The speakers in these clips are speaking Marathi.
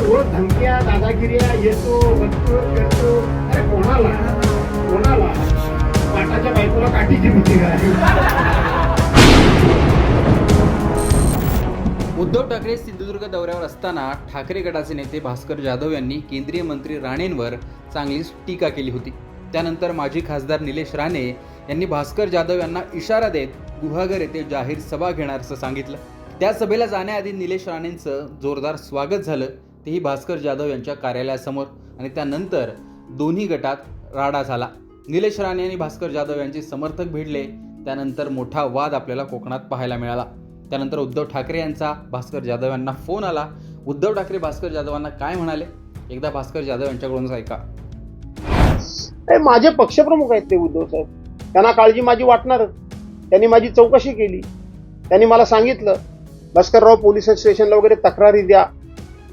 दादागिऱ्या येतो बसतो करतो अरे कोणाला? कोणाला? पाटाच्या बायकोला काठीची भीती उद्धव ठाकरे सिंधुदुर्ग दौऱ्यावर असताना ठाकरे गटाचे नेते भास्कर जाधव यांनी केंद्रीय मंत्री राणेंवर चांगलीच टीका केली होती. त्यानंतर माजी खासदार निलेश राणे यांनी भास्कर जाधव यांना इशारा देत गुहागर येथे जाहीर सभा घेणार असं सांगितलं. त्या सभेला जाण्याआधी निलेश राणेंचं जोरदार स्वागत झालं. तेही भास्कर जाधव यांच्या कार्यालयासमोर आणि त्यानंतर दोन्ही गटात राडा झाला. निलेश राणे आणि भास्कर जाधव यांचे समर्थक भिडले. त्यानंतर मोठा वाद आपल्याला कोकणात पाहायला मिळाला. त्यानंतर उद्धव ठाकरे यांचा भास्कर जाधव यांना फोन आला. उद्धव ठाकरे भास्कर जाधवांना काय म्हणाले? एकदा भास्कर जाधव यांच्याकडूनच ऐका. माझे पक्षप्रमुख आहेत ते उद्धव साहेब. त्यांना काळजी माझी वाटणारच त्यांनी माझी चौकशी केली. त्यांनी मला सांगितलं भास्करराव पोलीस स्टेशनला वगैरे तक्रारी द्या.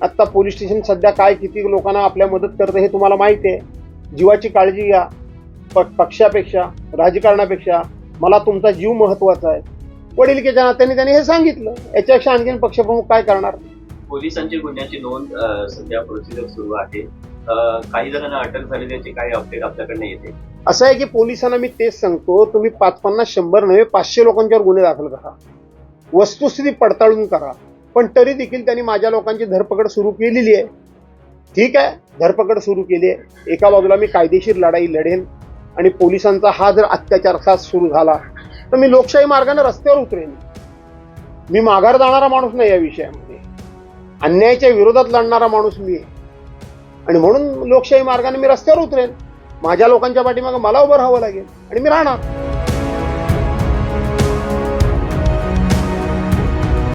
आत्ता पोलीस स्टेशन सध्या काय किती लोकांना आपल्या मदत करतं हे तुम्हाला माहिती आहे. जीवाची काळजी घ्या. प पक्षापेक्षा राजकारणापेक्षा मला तुमचा जीव महत्त्वाचा आहे. वडिलकीच्या नात्याने त्यांनी हे सांगितलं. याच्यापेक्षा आणखीन पक्षप्रमुख काय करणार? पोलिसांची गुन्ह्याची नोंद सध्या प्रोसिजर सुरू आहे. काही जणांना अटक झाली त्याची काही अपडेट आपल्याकडनं येते. असं आहे की पोलिसांना मी तेच सांगतो तुम्ही पाच पन्नास शंभर नव्हे पाचशे लोकांच्यावर गुन्हे दाखल करा. वस्तुस्थिती पडताळून करा. पण तरी देखील त्यांनी माझ्या लोकांची धरपकड सुरू केलेली आहे. ठीक आहे धरपकड सुरू केली आहे. एका बाजूला मी कायदेशीर लढाई लढेन आणि पोलिसांचा हा जर अत्याचार खास सुरू झाला तर मी लोकशाही मार्गाने रस्त्यावर उतरेन. मी माघार जाणारा माणूस नाही या विषयामध्ये. अन्यायाच्या विरोधात लढणारा माणूस मी आहे. आणि म्हणून लोकशाही मार्गाने मी रस्त्यावर उतरेन. माझ्या लोकांच्या पाठीमागे मला उभं राहावं लागेल आणि मी राहणार.